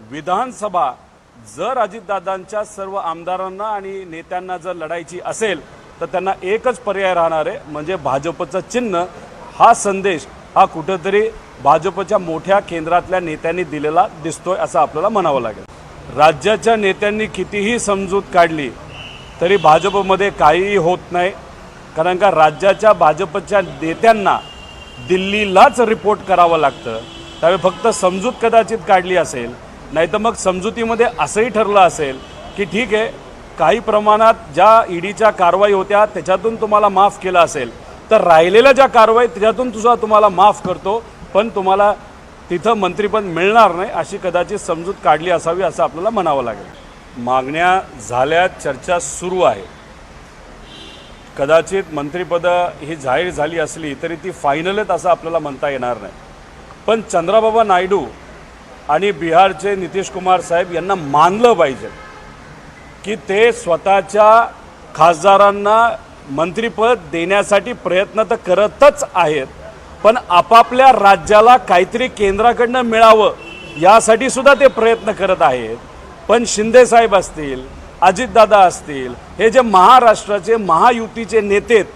विधानसभा जर अजितदादांच्या सर्व आमदारांना आणि नेत्यांना जर लढायची असेल तर त्यांना एकच पर्याय राहणार आहे म्हणजे भाजपचं चिन्ह. हा संदेश हा कुठंतरी भाजपच्या मोठ्या केंद्रातल्या नेत्यांनी दिलेला दिसतोय असं आपल्याला म्हणावं लागेल. राज्याच्या नेत्यांनी कितीही समजूत काढली तरी भाजपमध्ये काहीही होत नाही कारण का राज्याच्या भाजपच्या नेत्यांना दिल्लीलाच रिपोर्ट करावं लागतं. त्यावेळी फक्त समजूत कदाचित काढली असेल नाही तर मग समजुतीमध्ये असंही ठरलं असेल की ठीक आहे काही प्रमाणात ज्या ईडीच्या कारवाई होत्या त्याच्यातून तुम्हाला माफ केलं असेल. तर राहिलेल्या ज्या कारवाई त्याच्यातून तुझा तुम्हाला माफ करतो पण तुम्हाला तिथं मंत्रीपद मिळणार नाही अशी कदाचित समजूत काढली असावी असं आपल्याला म्हणावं लागेल. मागण्या झाल्या चर्चा सुरू आहे. कदाचित मंत्रिपदं ही जाहीर झाली असली तरी ती फायनल आहेत असं आपल्याला म्हणता येणार नाही. पण चंद्राबाबा नायडू आणि बिहारचे नितीश कुमार साहेब यांना मानलं पाहिजे की ते स्वतःच्या खासदारांना मंत्रिपद देण्यासाठी प्रयत्न तर करतच आहेत पण आपापल्या राज्याला काहीतरी केंद्राकडनं मिळावं यासाठी सुद्धा ते प्रयत्न करत आहेत. पण शिंदे साहेब असतील अजितदादा असतील हे जे महाराष्ट्राचे महायुतीचे नेते आहेत,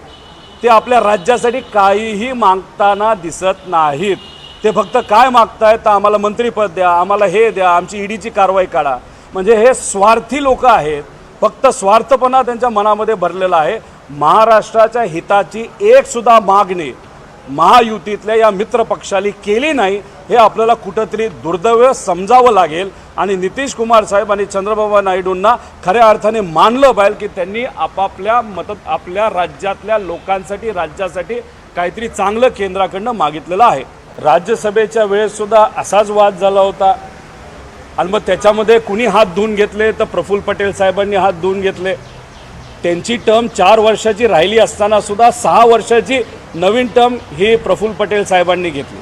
ते आपल्या राज्यासाठी काहीही मागताना दिसत नाहीत. ते फक्त काय मागतायत तर आम्हाला मंत्रीपद द्या आम्हाला हे द्या आमची ईडीची कारवाई काढा. म्हणजे हे स्वार्थी लोक आहेत फक्त स्वार्थपणा त्यांच्या मनामध्ये भरलेला आहे. महाराष्ट्राच्या हिताची एकसुद्धा मागणी महायुतीतल्या या मित्र पक्षाली केली नाही हे आपल्याला कुठंतरी दुर्दैव समजावं लागेल. आणि नितीश कुमार साहेब आणि चंद्रबाबा नायडूंना खऱ्या अर्थाने मानलं पाहिजे की त्यांनी आपापल्या मत आपल्या राज्यातल्या लोकांसाठी राज्यासाठी काहीतरी चांगलं केंद्राकडनं मागितलेलं आहे. राज्यसभेच्या वेळेससुद्धा असाच वाद झाला होता. आणि मग त्याच्यामध्ये कुणी हात धुवून घेतले तर प्रफुल्ल पटेल साहेबांनी हात धुवून घेतले. त्यांची टर्म चार वर्षाची राहिली असतानासुद्धा सहा वर्षाची नवीन टर्म ही प्रफुल्ल पटेल साहेबांनी घेतली.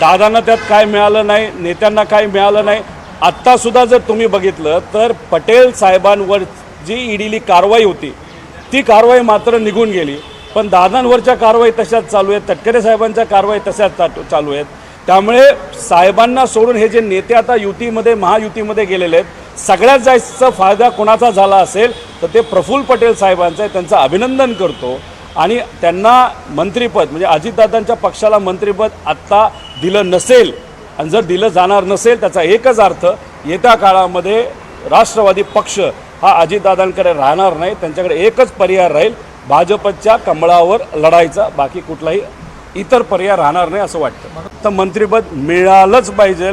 दादांना त्यात काय मिळालं नाही नेत्यांना काय मिळालं नाही. आत्तासुद्धा जर तुम्ही बघितलं तर पटेल साहेबांवर जी ईडीली कारवाई होती ती कारवाई मात्र निघून गेली. पण दादांवरच्या कारवाई तशाच चालू आहेत तटकरे साहेबांच्या कारवाई तशाच चालू आहेत. त्यामुळे साहेबांना सोडून हे जे नेते आता युतीमध्ये महायुतीमध्ये गेलेले आहेत सगळ्यात जास्त फायदा कोणाचा झाला असेल तर ते प्रफुल्ल पटेल साहेबांचं आहे. त्यांचं अभिनंदन करतो. आणि त्यांना मंत्रिपद म्हणजे अजितदादांच्या पक्षाला मंत्रिपद आत्ता दिलं नसेल आणि जर दिलं जाणार नसेल त्याचा एकच अर्थ येत्या काळामध्ये राष्ट्रवादी पक्ष हा अजितदादांकडे राहणार नाही त्यांच्याकडे एकच पर्याय राहील भाजपच्या कमळावर लढायचा बाकी कुठलाही इतर पर्याय राहणार नाही असं वाटतं. तर मंत्रिपद मिळालंच पाहिजे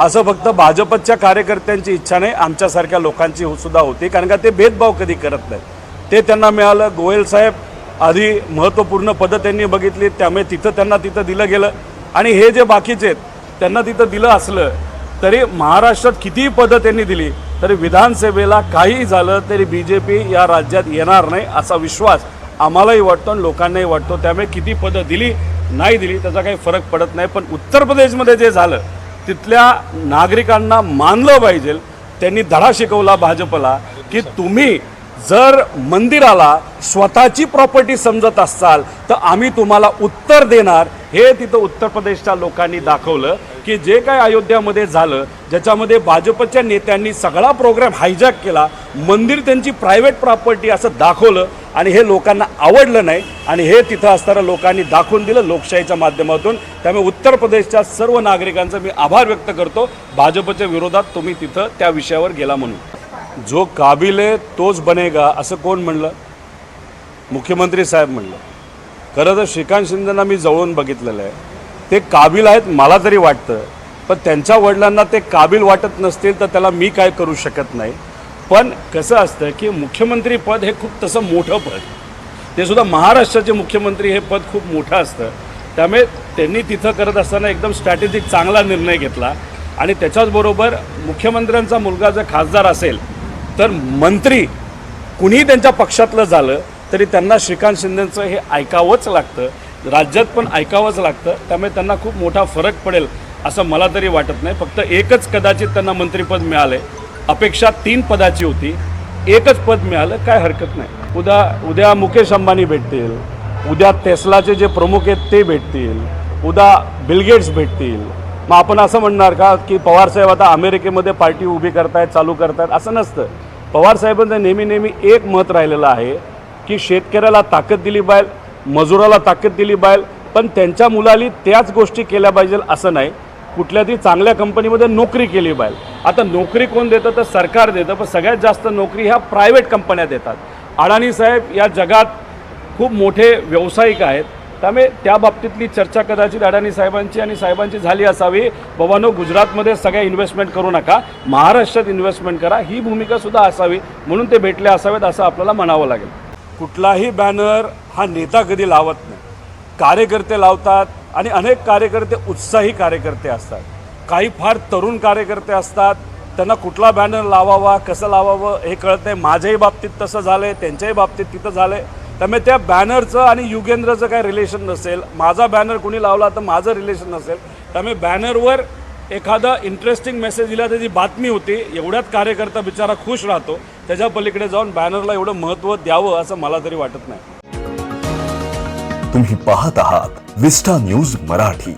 असं फक्त भाजपच्या कार्यकर्त्यांची इच्छा नाही आमच्यासारख्या लोकांची हो- सुद्धा होती कारण का ते भेदभाव कधी करत नाही ते त्यांना मिळालं गोयल साहेब आधी महत्त्वपूर्ण पदं त्यांनी बघितली त्यामुळे तिथं त्यांना तिथं दिलं गेलं. आणि हे जे बाकीचे आहेत त्यांना तिथं दिलं असलं तरी महाराष्ट्रात कितीही पदं त्यांनी दिली तरी विधानसभेला काहीही झालं तरी बी जे पी या राज्यात येणार नाही असा विश्वास आम्हालाही वाटतो आणि लोकांनाही वाटतो. त्यामुळे किती पदं दिली नाही दिली त्याचा काही फरक पडत नाही. पण उत्तर प्रदेशमध्ये जे झालं तिथल्या नागरिकांना मानलं पाहिजे. त्यांनी धडा शिकवला भाजपला की तुम्ही जर मंदिराला स्वतःची प्रॉपर्टी समजत असाल तर आम्ही तुम्हाला उत्तर देणार. हे तिथं उत्तर प्रदेशच्या लोकांनी दाखवलं की जे काय अयोध्यामध्ये झालं ज्याच्यामध्ये भाजपच्या नेत्यांनी सगळा प्रोग्राम हायजॅक केला मंदिर त्यांची प्रायव्हेट प्रॉपर्टी असं दाखवलं आणि हे लोकांना आवडलं नाही आणि हे तिथं असताना लोकांनी दाखवून दिलं लोकशाहीच्या माध्यमातून. त्यामुळे उत्तर प्रदेशच्या सर्व नागरिकांचा मी आभार व्यक्त करतो. भाजपच्या विरोधात तुम्ही तिथं त्या विषयावर गेला म्हणून. जो काबिल आहे तोच बनेगा असं कोण म्हणलं? मुख्यमंत्री साहेब म्हणलं. खरं तर श्रीकांत शिंदेना मी जवळून बघितलेलं आहे. ते काबिल आहेत मला तरी वाटतं. पण त्यांच्या वडिलांना ते काबिल वाटत नसतील तर त्याला मी काय करू शकत नाही. पण कसं असतं की मुख्यमंत्री पद हे खूप तसं मोठं पद. ते सुद्धा महाराष्ट्राचे मुख्यमंत्री हे पद खूप मोठं असतं. त्यामुळे त्यांनी तिथं करत असताना एकदम स्ट्रॅटेजिक चांगला निर्णय घेतला. आणि त्याच्याचबरोबर मुख्यमंत्र्यांचा मुलगा जर खासदार असेल तर मंत्री कुणीही त्यांच्या पक्षातलं झालं तरी त्यांना श्रीकांत शिंदेचं हे ऐकावंच लागतं. राज्यात पण ऐकावंच लागतं. त्यामुळे त्यांना खूप मोठा फरक पडेल असं मला तरी वाटत नाही. फक्त एकच कदाचित त्यांना मंत्रिपद मिळाले. अपेक्षा तीन पदाची होती. एकच पद मिळालं काय हरकत नाही. उद्या उद्या मुकेश अंबानी भेटतील. उद्या टेस्लाचे जे प्रमुख आहेत ते भेटतील. उद्या बिलगेट्स भेटतील. मग आपण असं म्हणणार का की पवारसाहेब आता अमेरिकेमध्ये पार्टी उभी करतायत चालू करतायत? असं नसतं. पवारसाहेबांचं नेहमी नेहमी एक मत राहिलेलं आहे. की शेतकऱ्याला ताकद दिली पाहिजे मजुराला ताकद दिली पाहिजे पण त्यांच्या मुलाली त्याच गोष्टी केल्या पाहिजे असं नाही. कुठल्या तरी चांगल्या कंपनीमध्ये नोकरी केली पाहिजे. आता नोकरी कोण देतं तर सरकार देतं पण सगळ्यात जास्त नोकरी ह्या प्रायव्हेट कंपन्या देतात. अडाणी साहेब या जगात खूप मोठे व्यावसायिक आहेत. त्यामुळे त्या बाबतीतली चर्चा कदाचित अडाणी साहेबांची आणि साहेबांची झाली असावी. बाबानो गुजरातमध्ये सगळ्या इन्व्हेस्टमेंट करू नका. महाराष्ट्रात इन्व्हेस्टमेंट करा. ही भूमिकासुद्धा असावी. म्हणून ते भेटले असावेत असं आपल्याला म्हणावं लागेल. कुठलाही बॅनर हा नेता कधी लावत नाही. कार्यकर्ते लावतात आणि अनेक कार्यकर्ते उत्साही कार्यकर्ते असतात. काही फार तरुण कार्यकर्ते असतात. त्यांना कुठला बॅनर लावावा कसं लावावं हे कळत नाही. माझ्याही बाबतीत तसं झालं आहे त्यांच्याही बाबतीत तिथं झालं आहे त्यामुळे त्या बॅनरचं आणि युगेंद्रचं काय रिलेशन नसेल माझा बॅनर कुणी लावला तर माझं रिलेशन नसेल. त्यामुळे बॅनरवर एखादा इंटरेस्टिंग मेसेज दिला त्याची बातमी होती एवढ्यात कार्यकर्ता बिचारा खुश राहतो त्याच्या पलीकडे जाऊन बॅनरला एवढं महत्त्व द्यावं असं मला तरी वाटत नाही. तुम्ही पाहत आहात विस्टा न्यूज मराठी.